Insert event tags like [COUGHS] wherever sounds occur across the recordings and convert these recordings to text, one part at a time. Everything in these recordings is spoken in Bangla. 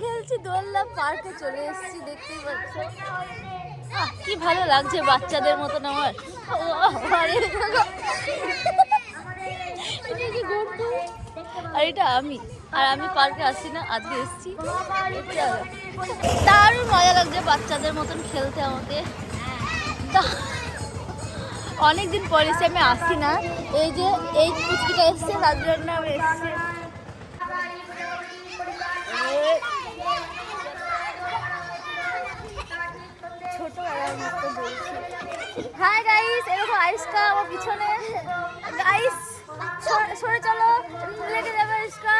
খেলছি, দোলনা পার্কে চলে এসেছি, দেখতেই পাচ্ছ। কি ভালো লাগছে বাচ্চাদের মতন আমার। আর, এটা আমি। আর আমি পার্কে আসি না, আজকে এসেছি। দারুণ মজা লাগছে বাচ্চাদের মতন খেলতে আমাকে। অনেকদিন পর এসে আমি আসি না। এই যে, এই পুচকিটা এসছে, তার জন্য আমি এসছি ছোটবেলার মতো বলছি হাই গাইস এরকম আইসকা আমার পিছনে। গাইস সরে চলো। লেগে যাবে আইসকা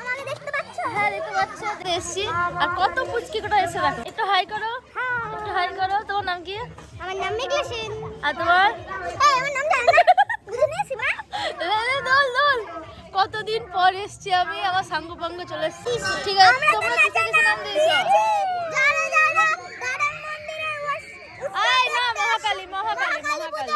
আমাকে দেখতে পাচ্ছ। হ্যাঁ দেখতে পাচ্ছ এসছি। আর কত পুচকি কোটা এসে দেখো। একটু হাই করো। একটু হাই করো। তোমার নাম কি? আমার নাম মেঘলা সেন। আর তোমার? আমার নাম দোল দোল। কতদিন পর এসছি আমি আমার সাঙ্গ পাঙ্গ চলে এসছি। ঠিক আছে তোমরা কিসে কিসে নাম দিয়েছ। আয় না মহাকালী মহাকালী মহাকালী।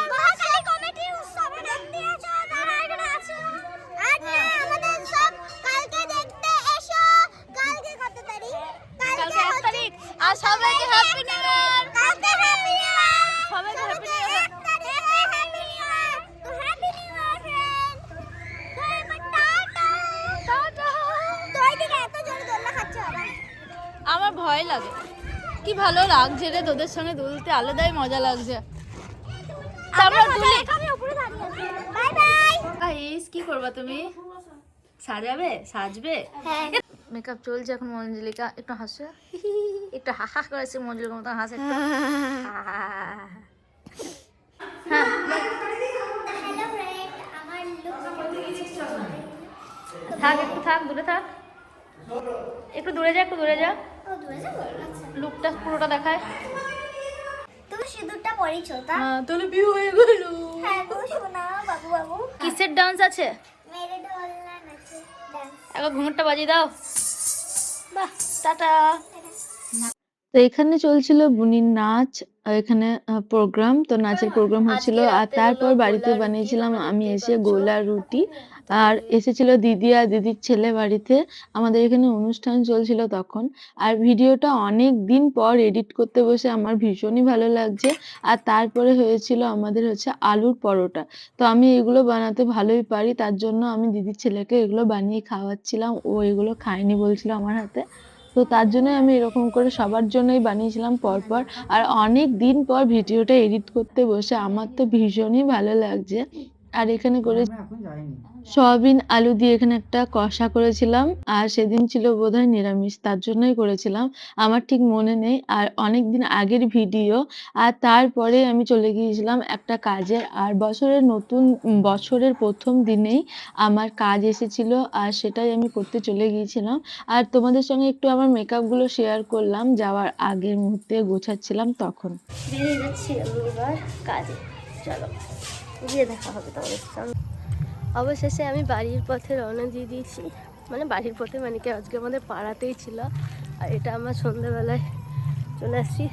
আর সবাইকে হ্যাপি নিউ ইয়ার কালকে হ্যাপি নিউ ইয়ার সবাইকে হ্যাপি নিউ ইয়ার আমার ভয় লাগে। কি ভালো লাগছে রে তোদের সঙ্গে দুলতে। আলাদাই মজা লাগছে। আমরা দুলি। Bye bye. গাইস কি করবা তুমি? সাজাবে? সাজবে? হ্যাঁ। মেকআপ চলছে এখন মঞ্জুলিকা একটু হাসে। একটু হা হা করেছে মঞ্জুলিকা মতো হাসে। থাক একটু থাক দূরে থাক। একটু দূরে যা একটু দূরে যা। যাব আচ্ছা। লুকটা পুরোটা দেখায়। হ্যাঁ তাহলে বিয়ে হয়ে গেল। হ্যাঁ কিসের ডান্স আছে? একবার ঘুমুরটা বাজিয়ে দাও। বাহ টাটা তো এখানে চলছিল বুনির নাচ আর এখানে প্রোগ্রাম তো নাচের প্রোগ্রাম হচ্ছিল। আর তারপর বাড়িতে বানিয়েছিলাম আমি এসে। গোলা রুটি। আর এসেছিল দিদি আর দিদির ছেলে বাড়িতে। আমাদের এখানে অনুষ্ঠান চলছিল তখন। আর ভিডিওটা অনেক দিন পর এডিট করতে বসে আমার ভীষণই ভালো লাগছে। আর তারপরে হয়েছিল আমাদের হচ্ছে আলুর পরোটা। তো আমি এগুলো বানাতে ভালোই পারি। তার জন্য আমি দিদির ছেলেকে এগুলো বানিয়ে খাওয়াচ্ছিলাম। ও এগুলো খায়নি বলছিল আমার হাতে। তো তার জন্যই আমি এরকম করে সবার জন্যই বানিয়েছিলাম পরপর। আর অনেক দিন পর ভিডিওটা এডিট করতে বসে আমার তো ভীষণই ভালো লাগছে। আর এখানে করে সয়াবিন আলু দিয়ে এখানে একটা কষা করেছিলাম আর সেদিন ছিল বোধহয় নিরামিষ তার জন্যই করেছিলাম। আমার ঠিক মনে নেই আর অনেক দিন আগের ভিডিও আর তারপরে আমি চলে গিয়েছিলাম একটা কাজে আর বছরের নতুন বছরের প্রথম দিনেই আমার কাজ এসেছিল আর সেটাই আমি করতে চলে গিয়েছিলাম। আর তোমাদের সঙ্গে একটু আমার মেকআপগুলো শেয়ার করলাম যাওয়ার আগের মুহূর্তে গোছাচ্ছিলাম তখন। বেরিয়ে যাচ্ছি কাজে চলো। গিয়ে দেখা হবে তোমাদের সঙ্গে অবশেষে আমি বাড়ির পথে রওনা দিয়ে দিয়েছি। মানে বাড়ির পথে মানে কি, আজকে আমাদের পাড়াতেই ছিল। আর এটা আমার সন্ধ্যাবেলায় চলে আসছি।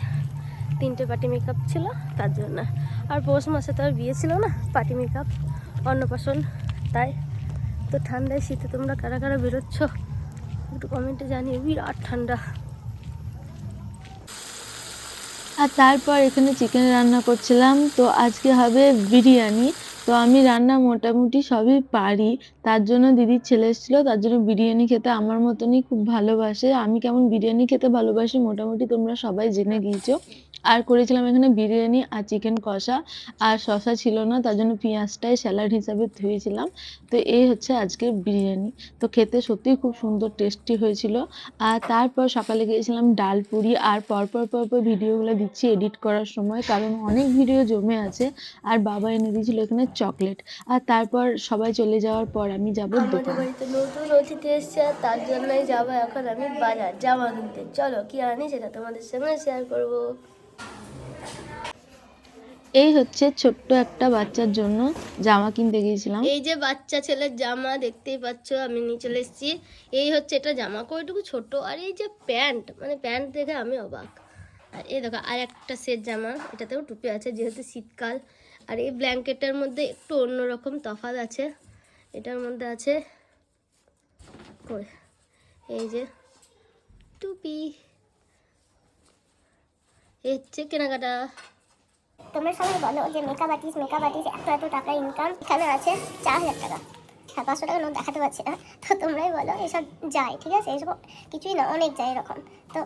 তিনটে পার্টি মেকআপ ছিল, তার জন্য। আর পৌষ মাসে তো আর বিয়ে ছিল না, পার্টি মেকআপ অন্নপ্রাশন। তাই তো ঠান্ডায় শীতে তোমরা কারা কারা বেরোচ্ছ? একটু কমেন্টে জানিয়ে বিরাট ঠান্ডা। আর তারপর এখানে চিকেন রান্না করছিলাম। তো আজকে হবে বিরিয়ানি। তো আমি রান্না মোটামুটি সবই পারি। তার জন্য দিদির ছেলে এসেছিল, তার জন্য বিরিয়ানি খেতে আমার মতনই খুব ভালোবাসে। আমি কেমন বিরিয়ানি খেতে ভালোবাসি মোটামুটি তোমরা সবাই জেনে গিয়েছো। আর করেছিলাম এখানে বিরিয়ানি আর চিকেন কষা। আর শসা ছিল না, তার জন্য পেঁয়াজটাই স্যালাড হিসাবে ধুয়েছিলাম। তো এই হচ্ছে আজকের বিরিয়ানি। তো খেতে সত্যিই খুব সুন্দর, টেস্টি হয়েছিল। আর তারপর সকালে গিয়েছিলাম ডাল পুরি। আর পরপর পরপর ভিডিওগুলো দিচ্ছি এডিট করার সময়, কারণ অনেক ভিডিও জমে আছে। আর বাবা এনে দিয়েছিল এখানে চকলেট আর তারপর সবাই চলে যাওয়ার পর আমি যাব দোকানে। বাড়িতে নতুন অতিথি এসছে আর তার জন্যই যাব এখন আমি বাজার জামা কিনতে। চলো কি আনি সেটা তোমাদের সঙ্গে শেয়ার করব। এই হচ্ছে ছোট্ট একটা বাচ্চার জন্য জামা কিনতে গিয়েছিলাম। এই যে বাচ্চা ছেলের জামা দেখতেই পাচ্ছ আমি নিয়ে চলে এসেছি। এই হচ্ছে এটা জামা কয়টুকু ছোট। আর এই যে প্যান্ট মানে প্যান্ট দেখে আমি অবাক। আর এই দেখো আর একটা সেট জামা এটাতেও টুপি আছে যেহেতু শীতকাল। আর এই ব্ল্যাঙ্কেটের মধ্যে একটু অন্যরকম তফাৎ আছে। এটার মধ্যে আছে এই যে টুপি। এ হচ্ছে কেনাকাটা। তোমার সবাই বলো যে মেকআপ আর্টিস্ট মেকআপ আর্টিস্ট এত এত টাকা ইনকাম এখানে আছে চার হাজার টাকা। পাঁচশো টাকা নোট দেখাতে পারছি না। তো তোমরাই বলো, এসব যায়, ঠিক আছে? এসব কিছুই না, অনেক যায় এরকম। তো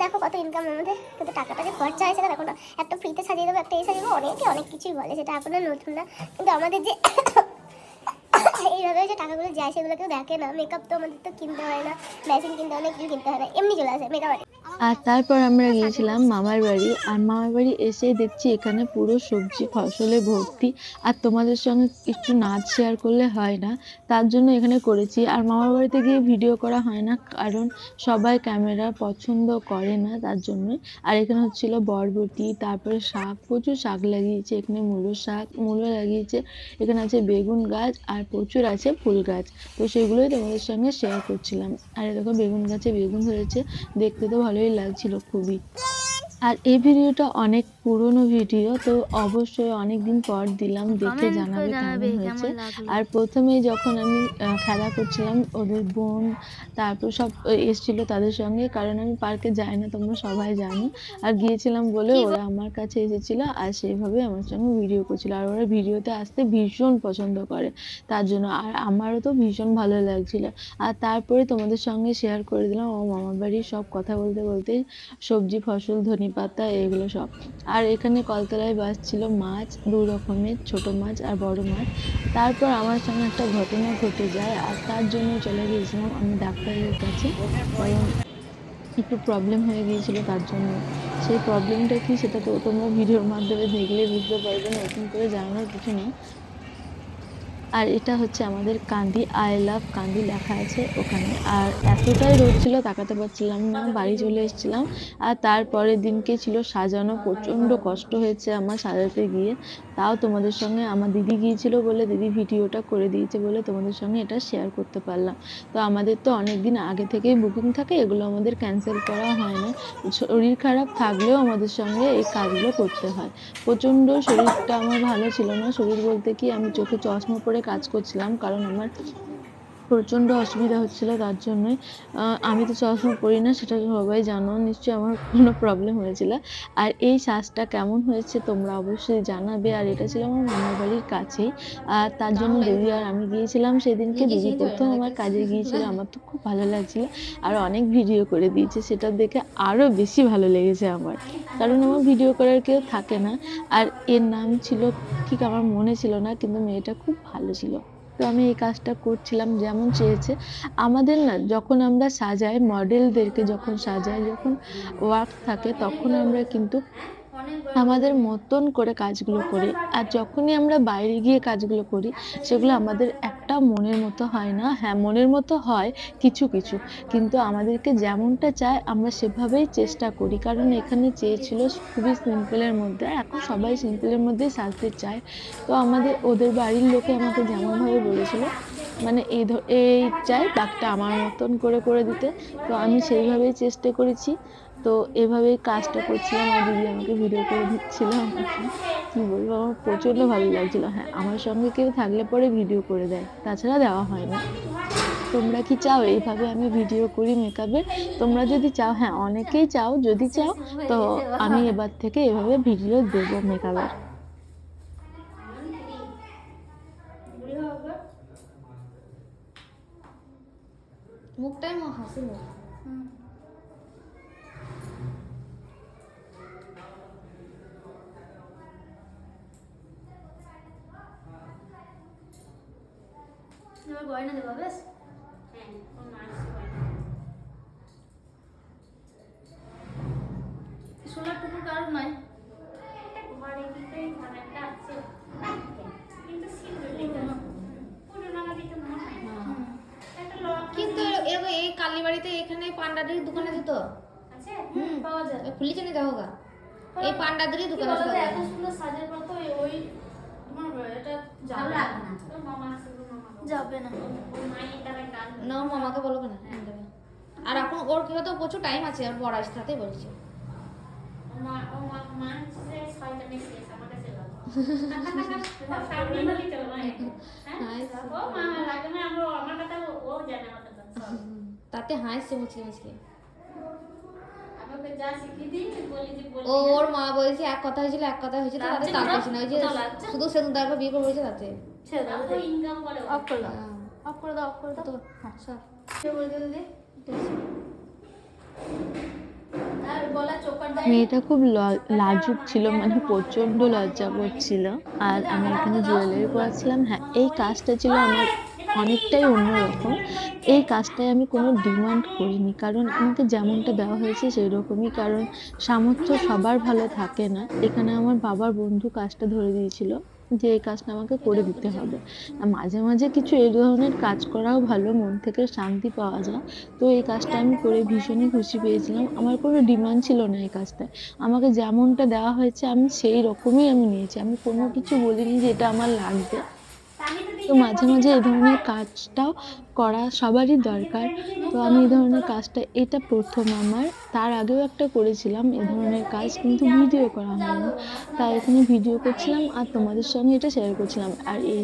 দেখো কত ইনকাম আমাদের কিন্তু টাকাটা যে খরচা হয় সেটা দেখো না। একটা ফ্রিতে সাজিয়ে দেবো, একটা এই সাজিয়ে দেবো, অনেকে অনেক কিছুই বলে সেটা এখন আর নতুন না। কিন্তু আমাদের যে [COUGHS] এইভাবে যে টাকাগুলো যায়, সেগুলো কেউ দেখে না। মেকআপ তো আমাদের তো কিনতে হয় না মেশিন কিনতে হয় না কিছু কিনতে হয় না। এমনি চলে আসে মেকআপ আর তারপর আমরা গিয়েছিলাম মামার বাড়ি। আর মামার বাড়ি এসে দেখছি এখানে পুরো সবজি ফসলে ভর্তি। আর তোমাদের সঙ্গে একটু নাচ শেয়ার করলে হয় না। তার জন্য এখানে করেছি। আর মামার বাড়িতে গিয়ে ভিডিও করা হয় না, কারণ সবাই ক্যামেরা পছন্দ করে না তার জন্য। আর এখানে হচ্ছিল বরবটি, তারপরে শাক, প্রচুর শাক লাগিয়েছে। এখানে মূলো শাক, মূলো লাগিয়েছে। এখানে আছে বেগুন গাছ আর প্রচুর আছে ফুল গাছ। তো সেগুলোই তোমাদের সঙ্গে শেয়ার করছিলাম। আর দেখো বেগুন গাছে বেগুন ধরেছে। দেখতে তো ভালোই লাগছিল খুবই। আর এই ভিডিওটা অনেক পুরনো ভিডিও তো অবশ্যই অনেক দিন পর দিলাম দেখে জানাবে কেমন হয়েছে। আর প্রথমে যখন আমি খেলা করছিলাম ওদের বোন তারপর সব এসেছিল তাদের সঙ্গে কারণ আমি পার্কে যাই না তোমরা সবাই জানো। আর গিয়েছিলাম বলে ওরা আমার কাছে এসেছিল আর সেইভাবে আমার সঙ্গে ভিডিও করছিল। আর ওরা ভিডিওতে আসতে ভীষণ পছন্দ করে তার জন্য। আর আমারও তো ভীষণ ভালো লাগছিল। আর তারপরে তোমাদের সঙ্গে শেয়ার করে দিলাম ও মামার বাড়ির সব কথা বলতে বলতে সবজি ফসল ধনে পাতা, এগুলো সব। আর এখানে কলতলায় বাস ছিল মাছ, দু রকমের, ছোট মাছ আর বড় মাছ। তারপর আমার সঙ্গে একটা ঘটনা ঘটে যায় আর তার জন্য চলে গিয়েছিলাম আমি ডাক্তারের কাছে। একটু প্রবলেম হয়ে গিয়েছিল তার জন্য। সেই প্রবলেমটা কি সেটা তো তোমরা ভিডিওর মাধ্যমে দেখলে বুঝতে পারবে নতুন করে জানানোর কিছু নেই। আর এটা হচ্ছে আমাদের কান্দি আই লাভ কান্দি লেখা আছে ওখানে। আর এতটাই রোদ ছিল, তাকাতে পারছিলাম না, বাড়ি চলে এসেছিলাম। আর তারপরের দিনকে ছিল সাজানো, প্রচণ্ড কষ্ট হয়েছে আমার সাজাতে গিয়ে। তাও তোমাদের সঙ্গে আমার দিদি গিয়েছিল বলে দিদি ভিডিওটা করে দিয়েছে বলে তোমাদের সঙ্গে এটা শেয়ার করতে পারলাম। তো আমাদের তো অনেক দিন আগে থেকেই বুকিং থাকে, এগুলো আমাদের ক্যান্সেল করা হয় না। শরীর খারাপ থাকলেও আমাদের সঙ্গে এই কাজগুলো করতে হয়। প্রচণ্ড শরীরটা আমার ভালো ছিল না। শরীর বলতে কি, আমি চোখে চশমা পরে কাজ করছিলাম কারণ আমার প্রচণ্ড অসুবিধা হচ্ছিল তার জন্যই আমি তো চশমা পরি না সেটা সবাই জানো নিশ্চয়ই আমার [LAUGHS] কোনো প্রবলেম হয়েছিল। আর এই শ্বাসটা কেমন হয়েছে তোমরা অবশ্যই জানাবে আর এটা ছিল আমার মামার বাড়ির কাছেই। আর তার জন্য দিদি আর আমি গিয়েছিলাম সেদিনকে দিদি প্রথম আমার কাজে গিয়েছিল আমার তো খুব ভালো লাগছিল আর অনেক ভিডিও করে দিয়েছে সেটা দেখে আরও বেশি ভালো লেগেছে আমার। কারণ আমার ভিডিও করার কেউ থাকে না আর এর নাম ছিল ঠিক আমার মনে ছিল না কিন্তু মেয়েটা খুব ভালো ছিল। তো আমি এই কাজটা করছিলাম যেমন চেয়েছে। আমাদের না যখন আমরা সাজাই মডেলদেরকে যখন সাজাই, যখন ওয়ার্ক থাকে, তখন আমরা কিন্তু আমাদের মতন করে কাজগুলো করি। আর যখনই আমরা বাইরে গিয়ে কাজগুলো করি, সেগুলো আমাদের একটা মনের মতো হয় না। হ্যাঁ মনের মতো হয় কিছু কিছু। কিন্তু আমাদেরকে যেমনটা চায়, আমরা সেভাবেই চেষ্টা করি। কারণ এখানে চেয়েছিল খুবই সিম্পলের মধ্যে। এখন সবাই সিম্পলের মধ্যেই সাজতে চায়। তো আমাদের, ওদের বাড়ির লোকে আমাকে যেমনভাবে বলেছিল মানে এই এই চাই বাঘটা আমার মতন করে করে দিতে। তো আমি সেইভাবেই চেষ্টা করেছি। তো এভাবেই কাজটা করছিলাম আর দিদি আমাকে ভিডিও করে দিচ্ছিল কি বলব, আমার প্রচণ্ড ভালো লাগছিল। হ্যাঁ আমার সঙ্গে কেউ থাকলে পরে ভিডিও করে দেয়, তাছাড়া দেওয়া হয় না। তোমরা কি চাও? এইভাবে আমি ভিডিও করি মেকআপের তোমরা যদি চাও হ্যাঁ অনেকেই চাও, যদি চাও, তো আমি এবার থেকে এভাবে ভিডিও দেবো মেকআপের মুখটাই হাসি মুখ। এবার গয়না দেবা বেশ সোনার টুকুর কারণ নাই? কিন্তু এরকম এই কালীবাড়িতে এখানে পান্ডাদের দোকানে যেত হুম পাওয়া যায়। খুলিছে নি দেখো গা? এই পান্ডাদেরই দোকান আছে এত সুন্দর সাজের পর তো ওই- ওই তোমার এটা যাবে। না। যাবে না। না ওর মামাকে বলো কেন দেবে। আর এখন ওর কি হতো প্রচুর টাইম আছে আর বড় আসতে তাতেই বলছি। [LAUGHS] তাতে হাসছে মুচকে মুচকে। ও ওর মা বলছে এক কথা হয়েছিল এক কথা হয়েছে তো তাতে লাজ্জা তার না? ওই যে শুধু সেদিন তারপর বিয়ে করে বলেছে তাতে। ছেড়ে দাও ইনকাম করে অফ করে দাও। হ্যাঁ। অফ করে দাও অফ করে দাও। হ্যাঁ মেয়েটা খুব ল- লাজুক ছিল মানে প্রচণ্ড লজ্জা করছিল। আর আমি এখানে জুয়েলারি পরাচ্ছিলাম। হ্যাঁ এই কাজটা ছিল আমার অনেকটাই অন্যরকম। এই কাজটায় আমি কোনো ডিমান্ড করিনি। কারণ আমাকে যেমনটা দেওয়া হয়েছে সেই রকমই কারণ সামর্থ্য সবার ভালো থাকে না। এখানে আমার বাবার বন্ধু কাজটা ধরে দিয়েছিল যে এই কাজটা আমাকে করে দিতে হবে। মাঝে মাঝে কিছু এই ধরনের কাজ করাও ভালো, মন থেকে শান্তি পাওয়া যায়। তো এই কাজটা আমি করে ভীষণই খুশি পেয়েছিলাম। আমার কোনো ডিমান্ড ছিল না এই কাজটায়। আমাকে যেমনটা দেওয়া হয়েছে, আমি সেই রকমই আমি নিয়েছি। আমি কোনো কিছু বলিনি যে এটা আমার লাগবে। তো মাঝে মাঝে এই ধরনের কাজটাও করা সবারই দরকার। তো আমি এই ধরনের কাজটা, এটা প্রথম আমার। তার আগেও একটা করেছিলাম এ ধরনের কাজ, কিন্তু ভিডিও করা হয়নি। তাই এখানে ভিডিও করছিলাম আর তোমাদের সঙ্গে এটা শেয়ার করছিলাম। আর এই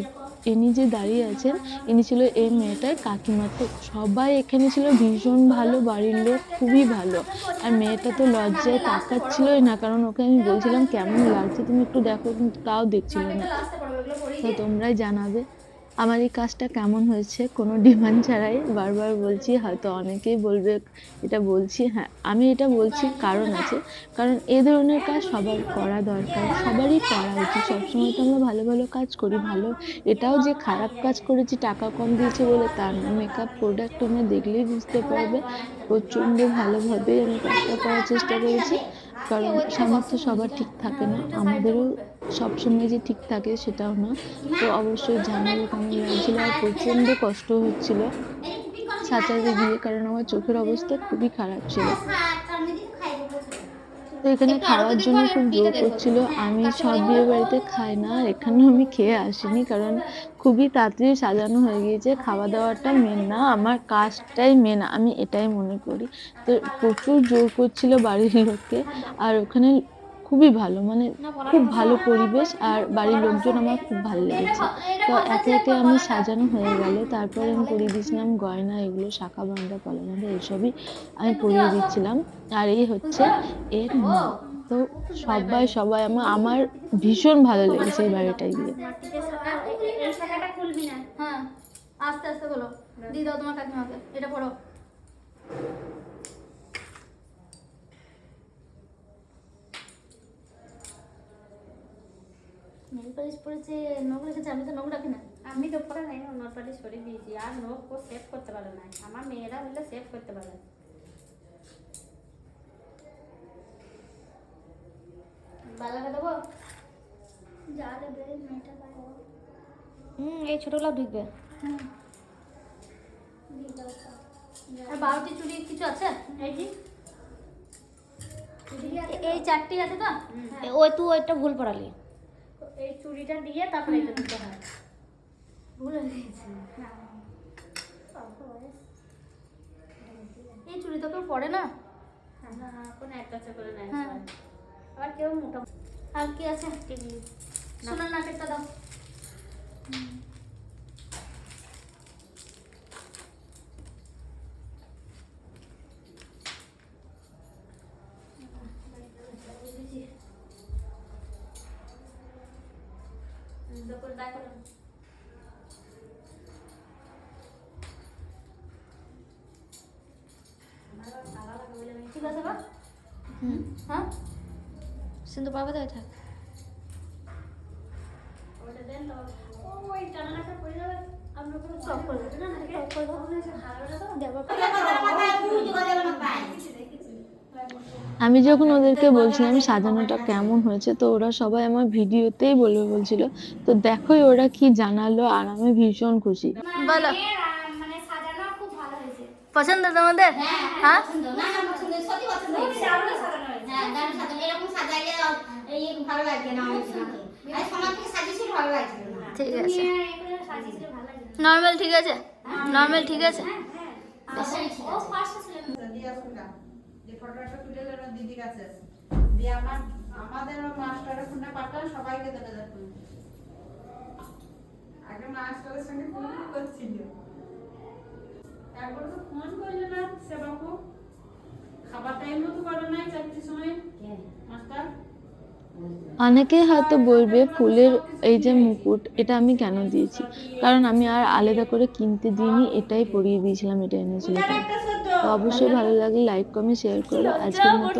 ইনি যে দাঁড়িয়ে আছেন, ইনি ছিল এই মেয়েটার কাকিমা তো। সবাই এখানে ছিল ভীষণ ভালো, বাড়ির লোক খুবই ভালো। আর মেয়েটা তো লজ্জায় তাকাচ্ছিলই না, কারণ ওকে আমি বলছিলাম, কেমন লাগছে? তুমি একটু দেখো, কিন্তু তাও দেখছিল না। তো তোমরাই জানাবে। আমার এই কাজটা কেমন হয়েছে? কোনো ডিমান্ড ছাড়াই বারবার বলছি, হয়তো অনেকেই বলবে, এটা বলছি হ্যাঁ আমি এটা বলছি কারণ আছে। কারণ এ ধরনের কাজ সবার করা দরকার, সবারই করা উচিত। সবসময় তো আমরা ভালো ভালো কাজ করি, ভালো। এটাও যে খারাপ কাজ করেছি, টাকা কম দিয়েছে বলে তার না। মেকআপ প্রোডাক্ট তোমরা দেখলেই বুঝতে পারবে। প্রচণ্ড ভালোভাবে আমি কাজটা করার চেষ্টা করেছি। কারণ সামর্থ্য সবার ঠিক থাকে না। আমাদেরও সবসময় যে ঠিক থাকে সেটাও না। তো অবশ্যই জানাব কেমন লাগছিল আর প্রচণ্ড কষ্ট হচ্ছিল। সাঁতারে গিয়ে কারণ আমার চোখের অবস্থা খুবই খারাপ ছিল। তো এখানে খাওয়ার জন্য খুব জোর। করছিল আমি সব বিয়ে বাড়িতে খাই না এখানে আমি খেয়ে আসিনি কারণ খুবই তাড়াতাড়ি সাজানো হয়ে গিয়েছে খাওয়া দাওয়াটা মেন না আমার কাজটাই মেন আমি এটাই মনে করি তো প্রচুর জোর করছিল বাড়ির লোককে আর ওখানে খুবই ভালো মানে খুব ভালো পরিবেশ আর বাড়ির লোকজন আমার খুব ভালো লেগেছে। তো একে একে আমি সাজানো হয়ে গেল তারপরে আমি পরিয়ে দিয়েছিলাম [LAUGHS] গয়না এগুলো শাখা বান্ধা পলা বান্ধা এইসবই আমি পরিয়ে দিচ্ছিলাম। আর এই হচ্ছে এর মা। তো সবাই সবাই আমার আমার ভীষণ ভালো লেগেছে এই বাড়িটায় গিয়ে। হ্যাঁ আস্তে আস্তে বলো দিয়ে দাও তোমার কাকিমাকে এটা পড়ো। নেল পালিশ পরেছে নখ রেখেছে আমি তো নখ রাখি না আমি তো পরে নাই নখ পালিশ করে দিয়েছি আর নখ ও সেভ করতে পারে না আমার মেয়েরা হলে সেভ করতে পারে বালাটা দেবো যা দেবে মেয়েটা পারব হুম এই ছোটগুলো ঢুকবে আর বারোটি চুড়ি কিছু আছে এই যে এই চারটি আছে তো ওই তুই ওইটা ভুল পড়ালি এই চুড়িটা দিয়ে তারপরে এটা দিতে হয়। ভুলে গেছি। এই চুড়ি তো কেউ পরে না? কোনো আছে করে নেয়। আবার কেউ মোটা আর কি আছে? সোনার নাকেরটা দাও। দুপুর দেখো ঠিক আছে বা হুম হ্যাঁ সিন্ধু পারবে তো থাক ওটা দেন তো ওই টানাটা পড়ে যাবে আমরা কোনো সব করে দেবো না দাও দেবো আমি যখন ওদেরকে বলছিলাম সাজানোটা কেমন হয়েছে তো ওরা সবাই আমার ভিডিওতেই বলবে বলছিল তো দেখোই ওরা কি জানালো আর আমি ভীষণ খুশি। বলো। মানে সাজানো খুব ভালো হয়েছে পছন্দ তোমাদের হ্যাঁ হ্যাঁ ঠিক আছে। ভালো লাগছে নর্মাল ঠিক আছে? নর্মাল ঠিক আছে? ফটোটা তুলে দিল দিদির কাছে। দিয়ে আমার আমাদের মাস্টারের ফোনে পাঠান সবাইকে দেবে দেখুন আগে মাস্টারের সঙ্গে ফোন করছিল। একবার তো ফোন করল না সেবাকু চারটের সময়। মাস্টার? অনেকে হয়তো বলবে ফুলের এই যে মুকুট, এটা আমি কেন দিয়েছি? কারণ আমি আর আলাদা করে কিনতে দিইনি, এটাই পরিয়ে দিয়েছিলাম, এটা এনেছিল। অবশ্যই ভালো লাগে লাইক কমেন্ট শেয়ার করো। আজকের মতো।